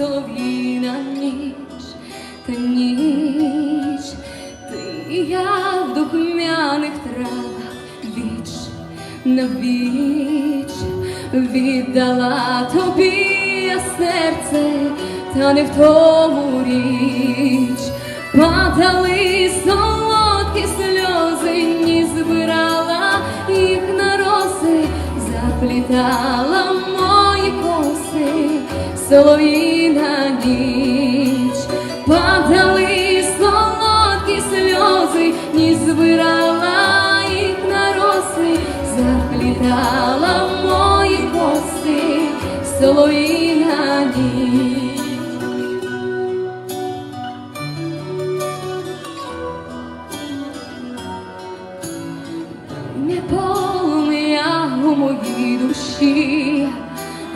солов'їна ніч, та ніч, ти і я в духмяних травах віч. На віч віддала тобі я серце, та не в тому річ, падали солодкі сльози, ні збирала їх на роси, заплітала солов'їна ніч, падали солодкі сльози, ні збирала їх на роси, заплітала мої коси, солов'їна ніч. не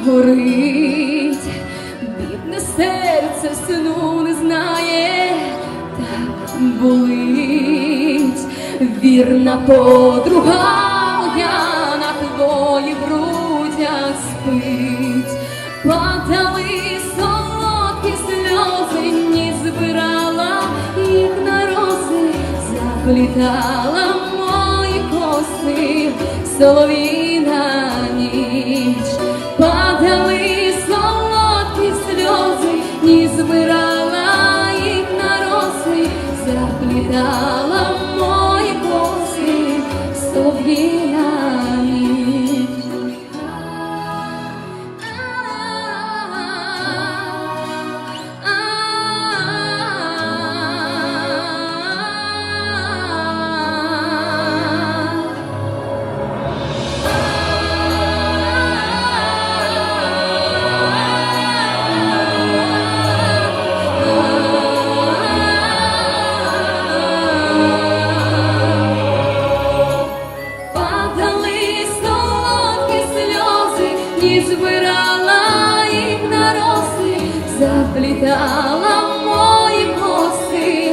горить, серце сну не знає, так болить, вірна подруга моя на твоїх грудях спить, падали солодкі сльози, ні збирала їх на рози, заплітала мої коси, солов'їна ні збирала їх на роси, заплітала мої коси, солов'їна заплітала мої коси,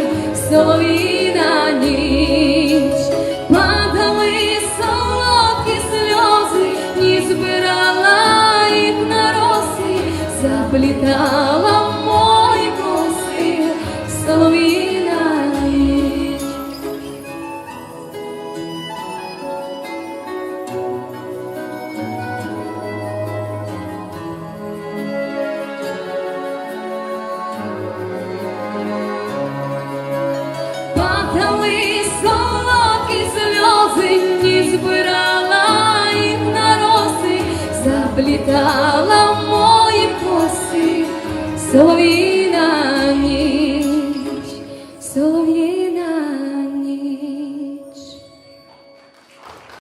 роси, заплітала мої коси, солов'їна